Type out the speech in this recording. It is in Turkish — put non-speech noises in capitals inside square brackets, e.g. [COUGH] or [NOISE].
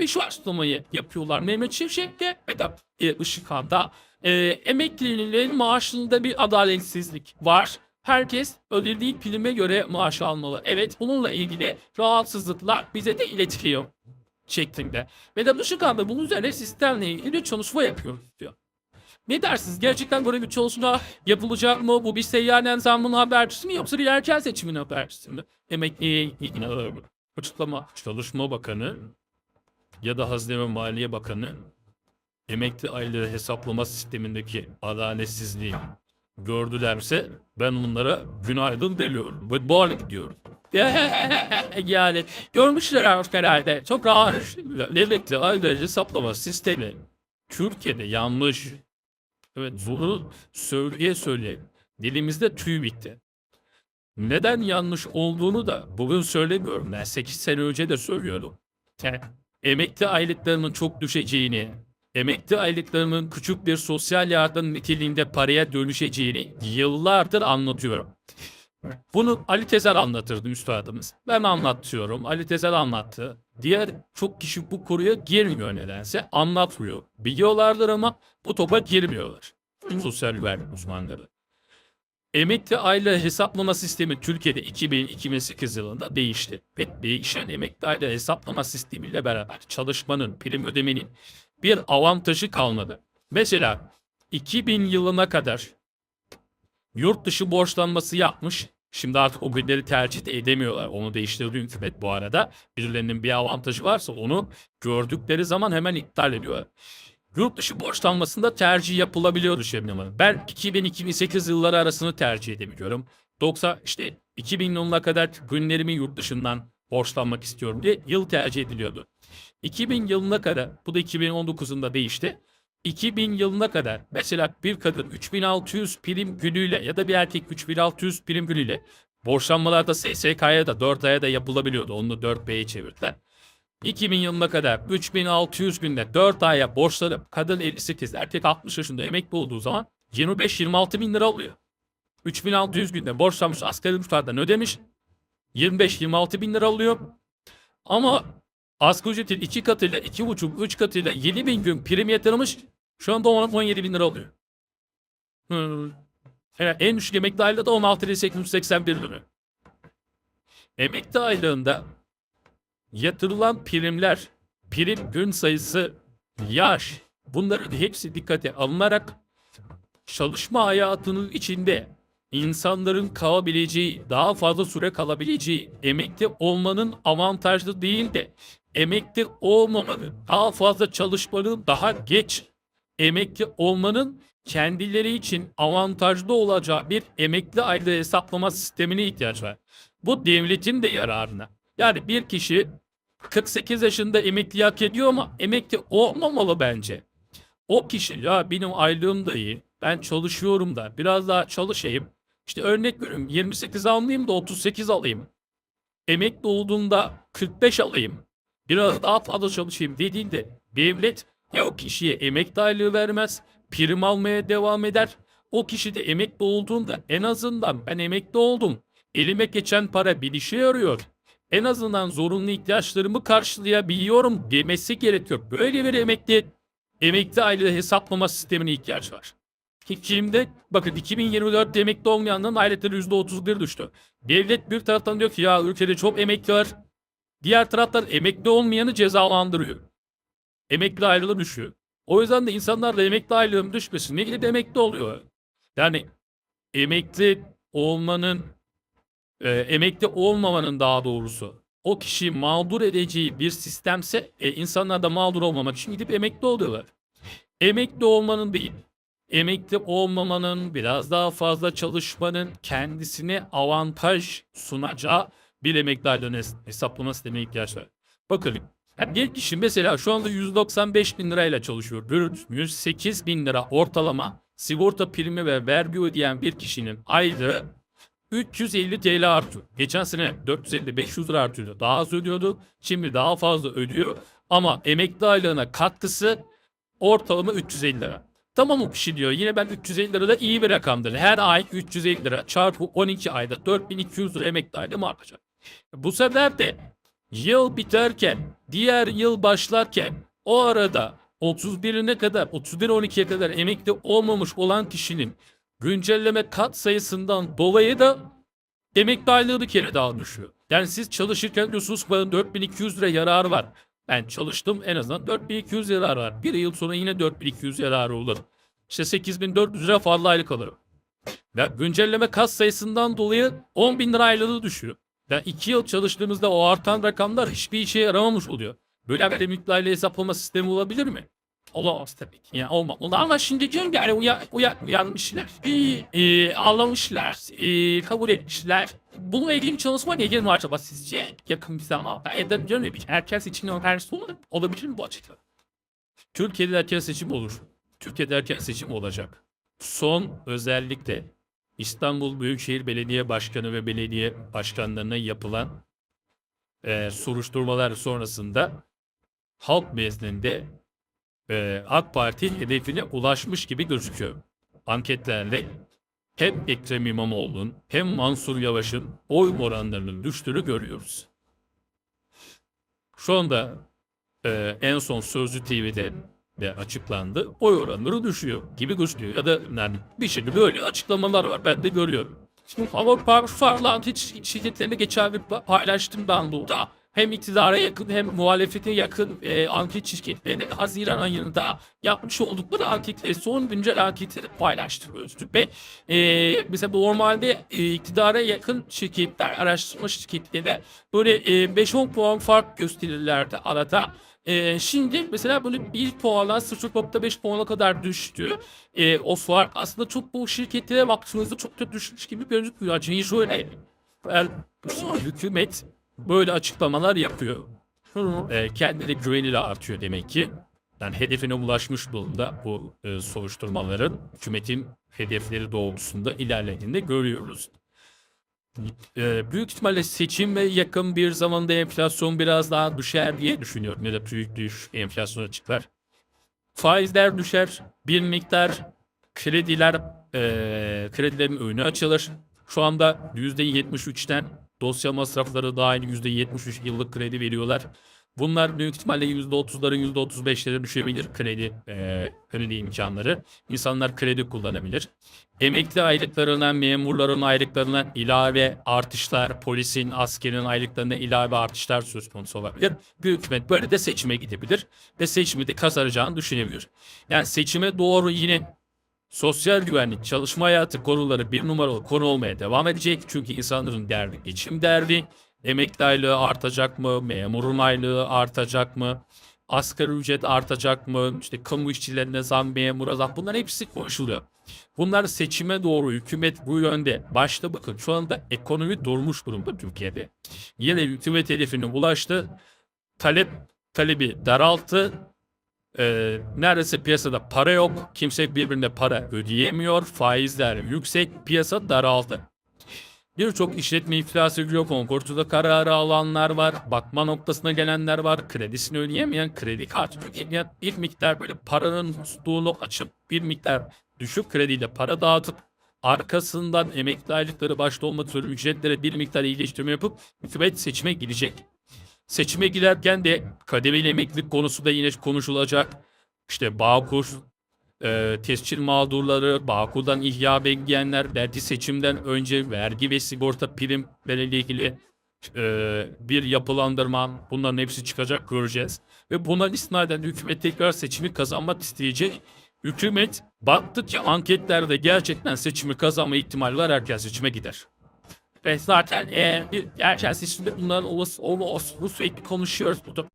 Ve şu açıklamayı yapıyorlar Mehmet Şimşek'te ve e, Işıkhan'da. E, emekliliğin maaşında bir adaletsizlik var. Herkes ödediği prime göre maaş almalı. Evet bununla ilgili rahatsızlıklar bize de iletiliyor şeklinde. Ve de Işıkhan'da bunun üzerine sistemle ilgili çalışma yapıyoruz diyor. Ne dersiniz? Gerçekten böyle bir çalışma yapılacak mı? Bu bir seyyanen zammın habercisi mi yoksa bir erken seçimin habercisi mi? İnanılır mı? Açıklama. Çalışma Bakanı ya da Hazine ve Maliye Bakanı emekli aylığı hesaplama sistemindeki adaletsizliği gördülerse ben onlara günaydın demiyorum. Bu, bu hale gidiyorum. [LAUGHS] yani görmüşler artık herhalde. Çok rahat. Emekli aylığı hesaplama sistemi Türkiye'de yanlış. Evet bunu söyleye söyleye dilimizde tüy bitti. Neden yanlış olduğunu da bugün söylemiyorum. Ben 8 sene önce de söylüyordum. Emekli aylıklarının çok düşeceğini, emekli aylıklarının küçük bir sosyal yardım niteliğinde paraya dönüşeceğini yıllardır anlatıyorum. Bunu Ali Tezer anlatırdı üstadımız. Ben anlatıyorum. Ali Tezer anlattı. Diğer çok kişi bu konuya girmiyor nedense. Anlatmıyor. Biliyorlardır ama bu topa girmiyorlar. Sosyal güvenlik uzmanları. Emekli aile hesaplama sistemi Türkiye'de 2000-2008 yılında değişti. Ve değişen emekli aile hesaplama sistemiyle beraber çalışmanın, prim ödemenin bir avantajı kalmadı. Mesela 2000 yılına kadar yurt dışı borçlanması yapmış. Şimdi artık o günleri tercih de edemiyorlar. Onu değiştirdi hükümet bu arada. Birilerinin bir avantajı varsa onu gördükleri zaman hemen iptal ediyorlar. Yurt dışı borçlanmasında tercih yapılabiliyordu Şebnem Hanım. Ben 2000-2008 yılları arasını tercih edebiliyorum. 90 işte 2000 yılına kadar günlerimi yurt dışından borçlanmak istiyorum diye yıl tercih ediliyordu. 2000 yılına kadar bu da 2019'unda değişti. 2000 yılına kadar mesela bir kadın 3600 prim günüyle ya da bir erkek 3600 prim günüyle borçlanmalarda SSK'ya da 4 aya da yapılabiliyordu. Onu 4B'ye çevirdiler. 2000 yılına kadar 3600 günde 4 aya borçlanıp kadın 58 erkek 60 yaşında emekli olduğu zaman 25-26 bin lira alıyor. 3600 günde borçlanmış asgari ücretten ödemiş 25-26 bin lira alıyor. Ama asgari ücretin 2 katıyla 2,5-3 katıyla 7 bin gün prim yatırmış şu anda 17 bin lira alıyor. Hmm. Yani en düşük emekli aylığı da 16.881 lira. Emekli aylığında yatırılan primler, prim gün sayısı, yaş bunların hepsi dikkate alınarak çalışma hayatının içinde insanların kalabileceği, daha fazla süre kalabileceği emekli olmanın avantajlı değil de emekli olmamanın, daha fazla çalışmanın, daha geç emekli olmanın kendileri için avantajlı olacağı bir emekli aylığı hesaplama sistemine ihtiyaç var. Bu devletin de yararına. Yani bir kişi 48 yaşında emekli hak ediyor ama emekli olmamalı bence. O kişi ya benim aylığım da iyi. Ben çalışıyorum da biraz daha çalışayım. İşte örnek veriyorum 28 almayayım da 38 alayım. Emekli olduğumda 45 alayım. Biraz daha fazla çalışayım dediğinde devlet ya o kişiye emekli aylığı vermez. Prim almaya devam eder. O kişi de emekli olduğunda en azından ben emekli oldum. Elime geçen para bir işe yarıyor. En azından zorunlu ihtiyaçlarımı karşılayabiliyorum demesi gerekiyor. Böyle bir emekli emekli aylığı hesaplama sistemine ihtiyaç var. Ki Şimdi bakın 2024 emekli olmayanların aylıkları %31 düştü. Devlet bir taraftan diyor ki ya ülkede çok emekli var. Diğer taraftan emekli olmayanı cezalandırıyor. Emekli ayrılığı düşüyor. O yüzden de insanlar da emekli aylığım düşmesin. Ne gidip emekli oluyor. Yani emekli olmanın e, emekli olmamanın daha doğrusu o kişiyi mağdur edeceği bir sistemse e, insanlar da mağdur olmamak için gidip emekli oluyorlar. Emekli olmanın değil, emekli olmamanın biraz daha fazla çalışmanın kendisine avantaj sunacağı bir emekli aylığını hes- hesaplama sistemine ihtiyaç var. Bakın bir kişi mesela şu anda 195 bin lirayla çalışıyor. Bir 108 bin lira ortalama sigorta primi ve vergi ödeyen bir kişinin aylığı 350 TL artıyor. Geçen sene 450-500 lira artıyordu. Daha az ödüyordu. Şimdi daha fazla ödüyor. Ama emekli aylığına katkısı ortalama 350 lira. Tamam o kişi diyor. Yine ben 350 lira da iyi bir rakamdır. Her ay 350 lira çarpı 12 ayda 4200 lira emekli aylığım artacak. Bu sefer de Yıl biterken, diğer yıl başlarken o arada 31'ine kadar, 31-12'ye kadar emekli olmamış olan kişinin güncelleme kat sayısından dolayı da emekli bir kere daha düşüyor. Yani siz çalışırken diyorsunuz bana 4200 lira yararı var. Ben çalıştım en azından 4200 yararı var. Bir yıl sonra yine 4200 yararı olur. İşte 8400 lira fazla aylık alırım. Ya güncelleme kas sayısından dolayı 10 bin lira aylığı düşüyor. Yani 2 yıl çalıştığımızda o artan rakamlar hiçbir işe yaramamış oluyor. Böyle bir emekli hesaplama sistemi olabilir mi? Olamaz tabii ki. Yani olmamalı ama şimdi diyorum yani uya, uya, uyanmışlar. Ee, e, anlamışlar. E, kabul etmişler. Bununla ilgili bir çalışma ne ilgili mi acaba sizce? Yakın bir zaman. Ben de diyorum ya, herkes için önerisi olur. Olabilir mi bu açıkta? Türkiye'de erken seçim olur. Türkiye'de erken seçim olacak. Son özellikle İstanbul Büyükşehir Belediye Başkanı ve belediye başkanlarına yapılan e, soruşturmalar sonrasında halk nezdinde e, AK Parti hedefine ulaşmış gibi gözüküyor. Anketlerle hem Ekrem İmamoğlu'nun hem Mansur Yavaş'ın oy oranlarının düştüğünü görüyoruz. Şu anda e, en son Sözcü TV'de de açıklandı. Oy oranları düşüyor gibi gözüküyor. Ya da yani bir şekilde böyle açıklamalar var. Ben de görüyorum. Ama par Farland hiç bir pa- paylaştım ben burada. Hem iktidara yakın hem muhalefete yakın e, anket şirketlerinin Haziran ayında yapmış oldukları anketleri, son güncel anketleri paylaştım Öztürk Bey. E, mesela normalde e, iktidara yakın şirketler, araştırma şirketleri böyle e, 5-10 puan fark gösterirlerdi arada. Ee, şimdi mesela böyle 1 puanla 0.5 puana kadar düştü. Ee, o fark aslında çok bu şirketlere baktığınızda çok da düşmüş gibi gözükmüyor. Çünkü şöyle eğer hükümet böyle açıklamalar yapıyor. Ee, kendine güveni de artıyor demek ki. Yani hedefine ulaşmış durumda bu e, soruşturmaların hükümetin hedefleri doğrultusunda ilerlediğini de görüyoruz. Ee, büyük ihtimalle seçim ve yakın bir zamanda enflasyon biraz daha düşer diye düşünüyorum. Ya da büyük düş enflasyona çıkar. Faizler düşer. Bir miktar krediler eee kredilerin önü açılır. Şu anda %73'ten dosya masrafları dahil %73 yıllık kredi veriyorlar. Bunlar büyük ihtimalle %30'ların %35'lere düşebilir kredi, eee kredi imkanları. İnsanlar kredi kullanabilir. Emekli aylıklarına, memurların aylıklarına ilave artışlar, polisin, askerin aylıklarına ilave artışlar söz konusu olabilir. Büyük hükümet böyle de seçime gidebilir ve seçimi de kazanacağını düşünebilir. Yani seçime doğru yine sosyal güvenlik, çalışma hayatı konuları bir numaralı konu olmaya devam edecek. Çünkü insanların derdi geçim derdi. Emekli aylığı artacak mı? Memurun aylığı artacak mı? Asgari ücret artacak mı? İşte kamu işçilerine zam, memura zam. Bunların hepsi konuşuluyor. Bunlar seçime doğru hükümet bu yönde. Başta bakın şu anda ekonomi durmuş durumda Türkiye'de. Yine hükümet hedefine ulaştı. Talep talebi daralttı. Ee, neredeyse piyasada para yok. Kimse birbirine para ödeyemiyor. Faizler yüksek. Piyasa daraldı. Birçok işletme iflas ediyor. Konkursuda kararı alanlar var. Bakma noktasına gelenler var. Kredisini ödeyemeyen, kredi kartı ödeyemeyen bir miktar böyle paranın musluğunu açıp bir miktar düşük krediyle para dağıtıp arkasından emekli aylıkları başta olmak üzere ücretlere bir miktar iyileştirme yapıp hükümet seçime girecek. Seçime giderken de kademeli emeklilik konusu da yine konuşulacak. İşte Bağkur, e, tescil mağdurları, Bağkur'dan ihya bekleyenler, belki seçimden önce vergi ve sigorta primleriyle ilgili e, bir yapılandırma bunların hepsi çıkacak göreceğiz. Ve buna istinaden hükümet tekrar seçimi kazanmak isteyecek. Hükümet baktıkça anketlerde gerçekten seçimi kazanma ihtimali var herkes seçime gider. Ve zaten e, bir erken seçimde bunların olası, olası, sürekli konuşuyoruz burada.